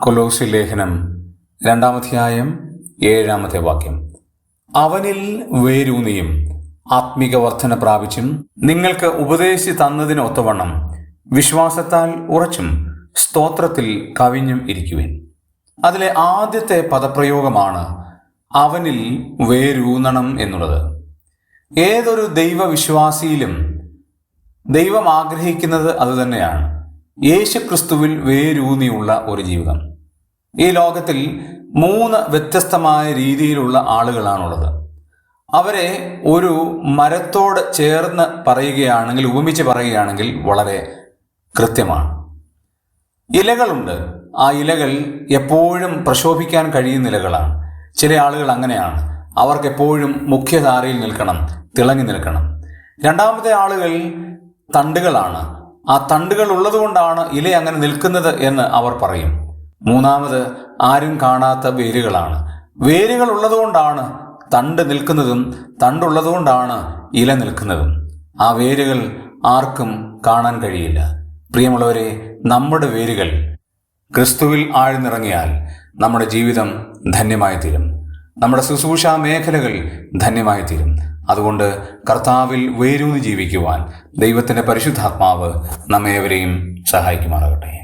കൊലോസി ലേഖനം രണ്ടാമധ്യായം ഏഴാമത്തെ വാക്യം. അവനിൽ വേരൂന്നിയും ആത്മീക വർധന പ്രാപിച്ചും നിങ്ങൾക്ക് ഉപദേശി തന്നതിന് ഒത്തവണ്ണം വിശ്വാസത്താൽ ഉറച്ചും സ്തോത്രത്തിൽ കവിഞ്ഞും ഇരിക്കുവിൻ. അതിലെ ആദ്യത്തെ പദപ്രയോഗമാണ് അവനിൽ വേരൂന്നണം എന്നുള്ളത്. ഏതൊരു ദൈവവിശ്വാസിയിലും ദൈവം ആഗ്രഹിക്കുന്നത് അതുതന്നെയാണ് യേശു ക്രിസ്തുവിൽ വേരൂന്നിയുള്ള ഒരു ജീവിതം. ഈ ലോകത്തിൽ മൂന്ന് വ്യത്യസ്തമായ രീതിയിലുള്ള ആളുകളാണുള്ളത്. അവരെ ഒരു മരത്തോട് ചേർന്ന് പറയുകയാണെങ്കിൽ ഉപമിച്ച് പറയുകയാണെങ്കിൽ വളരെ കൃത്യമാണ്. ഇലകളുണ്ട്. ആ ഇലകൾ എപ്പോഴും പ്രശോഭിക്കാൻ കഴിയുന്ന ഇലകളാണ്. ചില ആളുകൾ അങ്ങനെയാണ്. അവർക്ക് എപ്പോഴും മുഖ്യധാരയിൽ നിൽക്കണം തിളങ്ങി നിൽക്കണം. രണ്ടാമത്തെ ആളുകൾ തണ്ടുകളാണ്. ആ തണ്ടുകൾ ഉള്ളതുകൊണ്ടാണ് ഇല അങ്ങനെ നിൽക്കുന്നത് എന്ന് അവർ പറയും. മൂന്നാമത് ആരും കാണാത്ത വേരുകളാണ്. വേരുകൾ ഉള്ളതുകൊണ്ടാണ് തണ്ട് നിൽക്കുന്നതും തണ്ടുള്ളതുകൊണ്ടാണ് ഇല നിൽക്കുന്നതും. ആ വേരുകൾ ആർക്കും കാണാൻ കഴിയില്ല. പ്രിയമുള്ളവരെ നമ്മുടെ വേരുകൾ ക്രിസ്തുവിൽ ആഴ്ന്നിറങ്ങിയാൽ നമ്മുടെ ജീവിതം ധന്യമായി തീരും നമ്മുടെ ശുശ്രൂഷ മേഖലകൾ ധന്യമായി തീരും അതുകൊണ്ട് കർത്താവിൽ വേരൂന്ന് ജീവിക്കുവാൻ ദൈവത്തിന്റെ പരിശുദ്ധാത്മാവ് നമ്മേവരെയും സഹായിക്കുമാറാകട്ടെ.